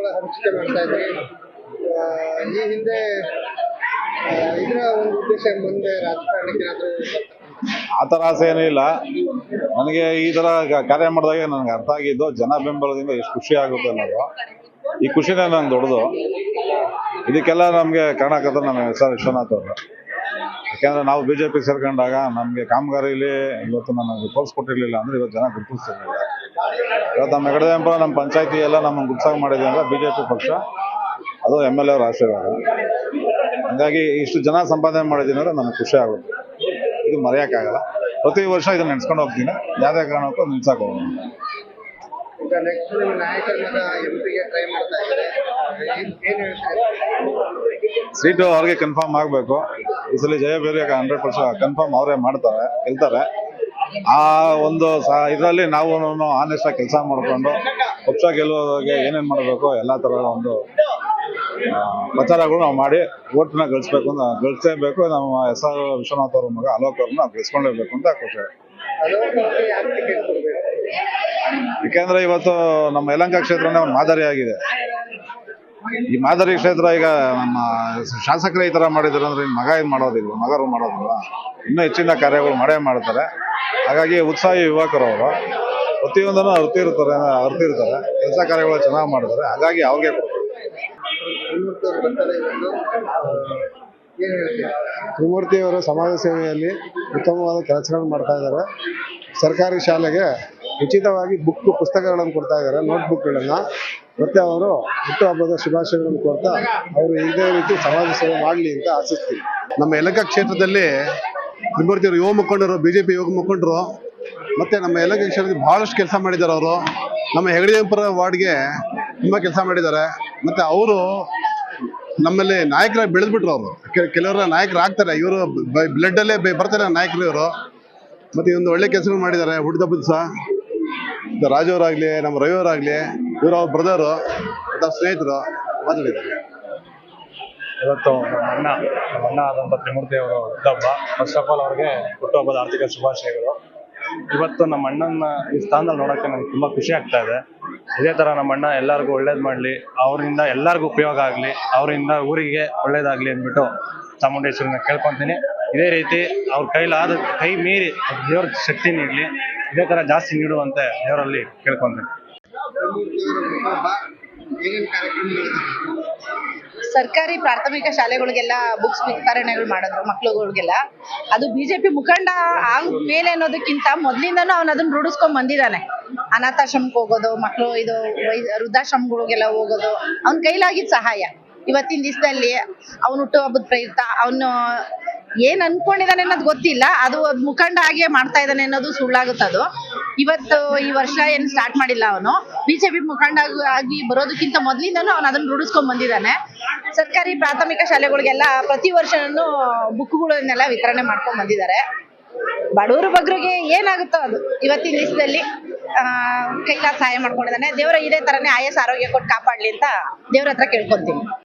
ಪುಸ್ತಕಗಳ ಹಂಚಿಕೆ ಮಾಡ್ತಾ ಇದ್ರಿ ಈ ಹಿಂದೆ ಇದರ ಒಂದು ಉದ್ದೇಶ ಮುಂದೆ ರಾಜಕಾರಣಕ್ಕೆ ಆ ಥರ ಆಸೆ ಏನೂ ಇಲ್ಲ. ನನಗೆ ಈ ಥರ ಕಾರ್ಯ ಮಾಡಿದಾಗ ನನಗೆ ಅರ್ಥ ಆಗಿದ್ದು ಜನ ಬೆಂಬಲದಿಂದ ಎಷ್ಟು ಖುಷಿ ಆಗುತ್ತೆ ಅನ್ನೋದು. ಈ ಖುಷಿನೇ ನಂಗೆ ದೊಡ್ಡದು. ಇದಕ್ಕೆಲ್ಲ ನಮಗೆ ಕಾರಣಕರ್ತರು ನಮ್ಮ ಎಸ್ ಆರ್ ವಿಶ್ವನಾಥ್ ಅವರು. ಯಾಕೆಂದ್ರೆ ನಾವು ಬಿ ಜೆ ಪಿ ಸೇರ್ಕೊಂಡಾಗ ನಮಗೆ ಕಾಮಗಾರಿಲಿ ಇವತ್ತು ನನಗೆ ತೋರಿಸ್ಕೊಟ್ಟಿರ್ಲಿಲ್ಲ ಅಂದ್ರೆ ಇವತ್ತು ಜನ ಗುರುತಿಸ್ತಿರ್ಲಿಲ್ಲ. ಇವತ್ತು ನಮ್ಮ ಹೆಗಡೆ ಬೆಂಬಲ ನಮ್ಮ ಪಂಚಾಯತಿ ಎಲ್ಲ ನಮ್ಮನ್ನು ಗುರ್ಸಾಗಿ ಮಾಡಿದೆ ಅಂದ್ರೆ ಬಿ ಜೆ ಪಿ ಪಕ್ಷ. ಅದು ಎಂ ಎಲ್ ಎ ಅವ್ರ ಆಶೀರ್ವಾದ. ಹಂಗಾಗಿ ಇಷ್ಟು ಜನ ಸಂಪಾದನೆ ಮಾಡಿದ್ದೀನಿ ಅಂದ್ರೆ ನಮಗೆ ಖುಷಿ ಆಗುತ್ತೆ. ಇದು ಮರೆಯೋಕ್ಕಾಗಲ್ಲ. ಪ್ರತಿ ವರ್ಷ ಇದನ್ನ ನೆನೆಸ್ಕೊಂಡು ಹೋಗ್ತೀನಿ. ಯಾವುದೇ ಕಾರಣಕ್ಕೂ ನಿಲ್ಸಕ್ಕೆ ಹೇಳ್ತಾರೆ? ಸೀಟು ಅವ್ರಿಗೆ ಕನ್ಫರ್ಮ್ ಆಗಬೇಕು. ಈ ಸಲ ಜಯ ಬೇರೆ ಹಂಡ್ರೆಡ್ ಪರ್ಸೆಂಟ್ ಕನ್ಫರ್ಮ್ ಅವರೇ ಮಾಡ್ತಾರೆ ಗೆಲ್ತಾರೆ. ಆ ಒಂದು ಇದರಲ್ಲಿ ನಾವು ಆನೆಸ್ಟ್ ಆಗಿ ಕೆಲಸ ಮಾಡಿಕೊಂಡು ಪಕ್ಷ ಗೆಲ್ಲುವಾಗೆ ಏನೇನು ಮಾಡಬೇಕು ಎಲ್ಲ ಥರದ ಒಂದು ಪ್ರಚಾರಗಳು ನಾವು ಮಾಡಿ ಓಟ್ನ ಗಳಿಸ್ಬೇಕು ಅಂತ ಗಳಿಸಲೇಬೇಕು. ನಮ್ಮ ಎಸ್ ಆರ್ ವಿಶ್ವನಾಥ್ ಅವ್ರ ಮಗ ಅಲೋಕ್ ಅವ್ರನ್ನ ನಾವು ಗೆಲ್ಸ್ಕೊಳ್ಳೇಬೇಕು ಅಂತ ಖುಷಿ. ಯಾಕೆಂದ್ರೆ ಇವತ್ತು ನಮ್ಮ ಯಲಂಕ ಕ್ಷೇತ್ರನೇ ಒಂದು ಮಾದರಿಯಾಗಿದೆ ಈ ಮಾದರಿ ಕ್ಷೇತ್ರ ಈಗ ನಮ್ಮ ಶಾಸಕರೇ ಈ ತರ ಮಾಡಿದ್ರು ಅಂದ್ರೆ ಮಗ ಏನ್ ಮಾಡೋದಿಲ್ಲ ಮಗರು ಮಾಡೋದಿಲ್ಲ ಇನ್ನೂ ಹೆಚ್ಚಿನ ಕಾರ್ಯಗಳು ಮಾಡೇ ಮಾಡ್ತಾರೆ. ಹಾಗಾಗಿ ಉತ್ಸಾಹಿ ಯುವಕರು ಅವರು. ಪ್ರತಿಯೊಂದನ್ನು ಅರ್ತಿರ್ತಾರೆ ಅರ್ತಿರ್ತಾರೆ ಕೆಲಸ ಕಾರ್ಯಗಳು ಚೆನ್ನಾಗಿ ಮಾಡ್ತಾರೆ ಹಾಗಾಗಿ ಅವ್ರಿಗೆ ಕೊಡ್ಬೇಕು ಮುನ್ನೂರು ಬರ್ತಾರೆ ಇವತ್ತು ತ್ರಿಮೂರ್ತಿ ಅವರು ಸಮಾಜ ಸೇವೆಯಲ್ಲಿ ಉತ್ತಮವಾದ ಕೆಲಸಗಳನ್ನು ಮಾಡ್ತಾ ಇದ್ದಾರೆ. ಸರ್ಕಾರಿ ಶಾಲೆಗೆ ಉಚಿತವಾಗಿ ಬುಕ್, ಪುಸ್ತಕಗಳನ್ನು ಕೊಡ್ತಾ ಇದ್ದಾರೆ ನೋಟ್ ಬುಕ್ಗಳನ್ನು ಮತ್ತೆ ಅವರು ಹುಟ್ಟುಹಬ್ಬದ ಶುಭಾಶಯಗಳನ್ನು ಕೊಡ್ತಾ ಅವರು ಇದೇ ರೀತಿ ಸಮಾಜ ಸೇವೆ ಮಾಡಲಿ ಅಂತ ಆಶಿಸ್ತೀವಿ ನಮ್ಮ ಯಲಕ ಕ್ಷೇತ್ರದಲ್ಲಿ ತ್ರಿಮೂರ್ತಿ ಅವರು ಯುವ ಮುಖಂಡರು ಪಿ ಯುವ ಮುಖಂಡರು, ಮತ್ತೆ ನಮ್ಮ ಎಲ್ಲ ಕ್ಷೇತ್ರದಲ್ಲಿ ಬಹಳಷ್ಟು ಕೆಲಸ ಮಾಡಿದ್ದಾರೆ ಅವರು. ನಮ್ಮ ಹೆಗಡಿಯಂಪುರ ವಾರ್ಡ್ಗೆ ತುಂಬಾ ಕೆಲಸ ಮಾಡಿದ್ದಾರೆ. ಮತ್ತೆ ಅವರು ನಮ್ಮಲ್ಲಿ ನಾಯಕರಾಗಿ ಬೆಳೆದ್ಬಿಟ್ರು ಅವರು. ಕೆಲವರ ನಾಯಕರು ಆಗ್ತಾರೆ. ಇವರು ಬ್ಲಡ್ ಅಲ್ಲೇ ಬೆ- ಬರ್ತಾರೆ ನಾಯಕರು ಇವರು. ಮತ್ತೆ ಒಂದು ಒಳ್ಳೆ ಕೆಲಸಗಳು ಮಾಡಿದ್ದಾರೆ ಹುಟ್ಟಿದಬ್ಬದ ಸಹ. ರಾಜವರಾಗಲಿ ರಾಜು ನಮ್ಮ ರವಿಯವರಾಗಲಿ ಇವರು ಅವ್ರ ಬ್ರದರು ಮತ್ತು ಸ್ನೇಹಿತರು ಮಾತಾಡಿದ್ದಾರೆ. ಇವತ್ತು ನಮ್ಮ ಅಣ್ಣ ನಮ್ಮ ಅಣ್ಣ ಆದಂಥ ತ್ರಿಮೂರ್ತಿ ಅವರು ಹುಟ್ಟಬ್ಬ ಫಸ್ಟ್ ಆಫ್ ಆಲ್ ಅವ್ರಿಗೆ ಹುಟ್ಟುಹಬ್ಬದ ಆರ್ಥಿಕ ಶುಭಾಶಯಗಳು. ಇವತ್ತು ನಮ್ಮ ಅಣ್ಣನ ಈ ಸ್ಥಾನದಲ್ಲಿ ನೋಡೋಕ್ಕೆ ನಂಗೆ ತುಂಬ ಖುಷಿ ಆಗ್ತಾ ಇದೆ. ಇದೇ ಥರ ನಮ್ಮ ಅಣ್ಣ ಎಲ್ಲರಿಗೂ ಒಳ್ಳೇದು ಮಾಡಲಿ, ಅವರಿಂದ ಎಲ್ಲರಿಗೂ ಉಪಯೋಗ ಆಗಲಿ, ಅವರಿಂದ ಊರಿಗೆ ಒಳ್ಳೇದಾಗಲಿ ಅಂದ್ಬಿಟ್ಟು ಚಾಮುಂಡೇಶ್ವರಿನ ಕೇಳ್ಕೊತೀನಿ. ಇದೇ ರೀತಿ ಅವ್ರ ಕೈಲಾದ, ಕೈ ಮೀರಿ ದೇವ್ರ ಶಕ್ತಿ ನೀಡಲಿ, ಇದೇ ಥರ ಜಾಸ್ತಿ ನೀಡುವಂತೆ ದೇವರಲ್ಲಿ ಕೇಳ್ಕೊತೀನಿ. ಸರ್ಕಾರಿ ಪ್ರಾಥಮಿಕ ಶಾಲೆಗಳಿಗೆಲ್ಲ ಬುಕ್ಸ್ ವಿತರಣೆಗಳು ಮಾಡಿದ್ರು, ಮಕ್ಳುಗಳಿಗೆಲ್ಲ. ಅದು ಬಿಜೆಪಿ ಮುಖಂಡ ಆಗ ಮೇಲೆ ಅನ್ನೋದಕ್ಕಿಂತ ಮೊದ್ಲಿಂದನೂ ಅವನ ಅದನ್ನ ರೂಢಿಸ್ಕೊಂಡ್ ಬಂದಿದ್ದಾನೆ. ಅನಾಥಾಶ್ರಮಕ್ಕೆ ಹೋಗೋದು ಮಕ್ಕಳು ಇದು ವೃದ್ಧಾಶ್ರಮಗಳಿಗೆಲ್ಲ ಹೋಗೋದು, ಅವನ ಕೈಲಾಗಿದ್ದ ಸಹಾಯ. ಇವತ್ತಿನ ದಿವಸದಲ್ಲಿ ಅವನು ಹುಟ್ಟುಹಬ್ಬದ ಪ್ರಯುಕ್ತ, ಅವನು ಏನ್ ಅನ್ಕೊಂಡಿದ್ದಾನೆ ಅನ್ನೋದು ಗೊತ್ತಿಲ್ಲ. ಅದು ಮುಖಂಡ ಹಾಗೆ ಮಾಡ್ತಾ ಇದ್ದಾನೆ ಅನ್ನೋದು ಸುಳ್ಳಾಗುತ್ತದು ಇವತ್ತು ಈ ವರ್ಷ ಏನು ಸ್ಟಾರ್ಟ್ ಮಾಡಿಲ್ಲ ಅವನು. ಬಿಜೆಪಿ ಮುಖಂಡ ಆಗಿ- ಬರೋದಕ್ಕಿಂತ ಮೊದ್ಲಿಂದನೂ ಅವನು ಅದನ್ನ ರೂಢಿಸ್ಕೊಂಡ್ ಬಂದಿದ್ದಾನೆ. ಸರ್ಕಾರಿ ಪ್ರಾಥಮಿಕ ಶಾಲೆಗಳಿಗೆಲ್ಲ ಪ್ರತಿ ವರ್ಷನೂ ಬುಕ್ಗಳನ್ನೆಲ್ಲ ವಿತರಣೆ ಮಾಡ್ಕೊಂಡ್ ಬಂದಿದ್ದಾರೆ. ಬಡವರು ಬಗ್ಗರಿಗೆ ಏನಾಗುತ್ತೋ ಅದು. ಇವತ್ತಿನ ದಿವಸದಲ್ಲಿ, ಆ, ಕೈಲಾಸ ಸಹಾಯ ಮಾಡ್ಕೊಂಡಿದ್ದಾನೆ. ದೇವರ ಇದೇ ತರನೇ ಆಯಸ್ ಆರೋಗ್ಯ ಕೊಟ್ಟು ಕಾಪಾಡ್ಲಿ ಅಂತ ದೇವ್ರ ಹತ್ರ ಕೇಳ್ಕೊಂತೀನಿ.